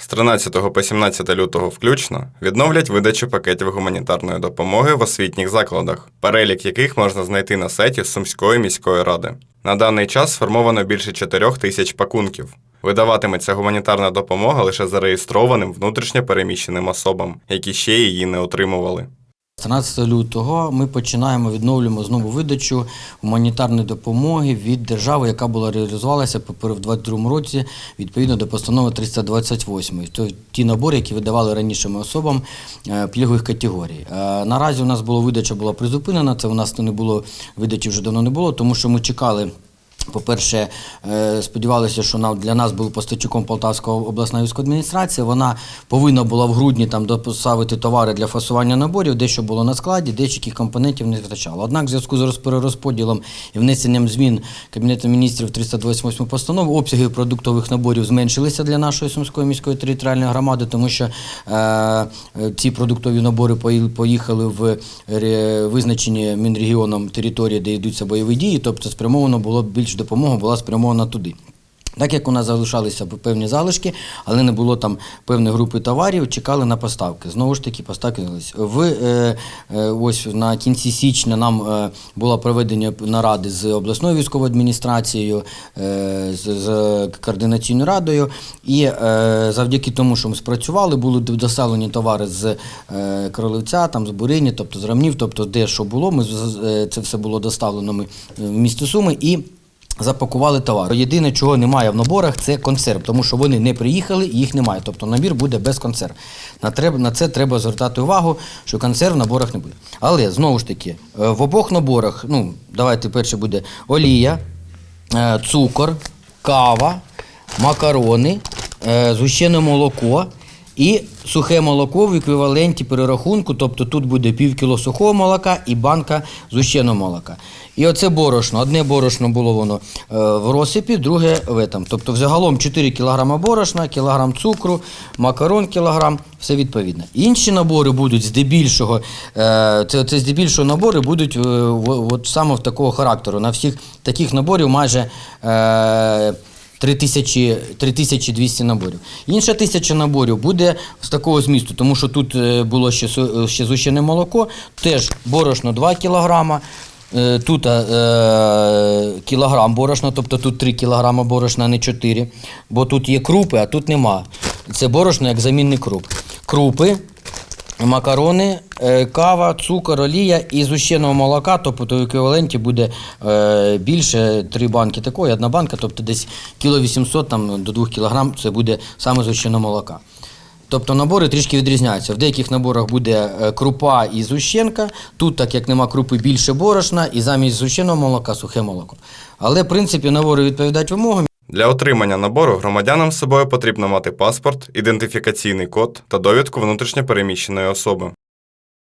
З 13 по 17 лютого включно відновлять видачу пакетів гуманітарної допомоги в освітніх закладах, перелік яких можна знайти на сайті Сумської міської ради. На даний час сформовано більше 4 тисяч пакунків. Видаватиметься гуманітарна допомога лише зареєстрованим внутрішньо переміщеним особам, які ще її не отримували. 13 лютого ми починаємо відновлюємо знову видачу гуманітарної допомоги від держави, яка була реалізувалася в 2022 році відповідно до постанови 328. То ті набори, які видавали раніше особам е, пільгових категорій. Е, Наразі у нас була видача була призупинена. Це у нас не було видачі вже давно не було, тому що ми чекали. По-перше, е, сподівалися, що для нас був постачуком Полтавська обласна адміністрація. Вона повинна була в грудні там доставити товари для фасування наборів, дещо було на складі, деяких компонентів не вистачало. Однак, в зв'язку з перерозподілом і внесенням змін Кабінету міністрів 328 постанов, обсяги продуктових наборів зменшилися для нашої Сумської міської територіальної громади, тому що е, е, ці продуктові набори поїхали в визначені Мінрегіоном території, де йдуться бойові дії, тобто спрямовано було більш допомога була спрямована туди. Так як у нас залишалися певні залишки, але не було там певної групи товарів, чекали на поставки. Знову ж таки, поставки. В е, е, ось на кінці січня нам е, було проведення наради з обласною військовою адміністрацією, е, з, з координаційною радою. І завдяки тому, що ми спрацювали, були доставлені товари з е, Кролевця, там з Бурині, тобто з Рамнів, тобто де що було. Ми це все було доставлено ми в місто Суми і. Запакували товар. Єдине, чого немає в наборах, це консерв, тому що вони не приїхали і їх немає. Тобто набір буде без консерв. На, це треба звертати увагу, що консерв в наборах не буде. Але знову ж таки, е, в обох наборах, ну, давайте перше буде олія, е, цукор, кава, макарони, е, згущене молоко і сухе молоко в еквіваленті перерахунку, тобто тут буде пів кіло сухого молока і банка згущеного молока. І оце борошно. Одне борошно було воно е, в розсипі, друге в этом. Тобто взагалом 4 кг борошна, кілограм цукру, макарон кілограм, все відповідно. Інші набори будуть здебільшого, е, це, це здебільшого набори будуть е, от саме в такого характеру. На всіх таких наборів майже. Е, 3000, 3200 наборів. Інша тисяча наборів буде з такого змісту, тому що тут е, було ще, ще зущене молоко, теж борошно 2 кілограма, е, тут е, кілограм борошна, тобто тут 3 кілограма борошна, а не 4, бо тут є крупи, а тут нема. Це борошно як замінник круп. Крупи, макарони, е, кава, цукор, олія і зущеного молока, тобто в еквіваленті буде е, більше три банки такої, одна банка, тобто десь кіло 800 там, до 2 кілограм це буде саме зущеного молока. Тобто набори трішки відрізняються. В деяких наборах буде е, крупа і зущенка, тут, так як нема крупи, більше борошна, і замість зущеного молока сухе молоко. Але, в принципі, набори відповідають вимогам. Для отримання набору громадянам з собою потрібно мати паспорт, ідентифікаційний код та довідку внутрішньопереміщеної особи.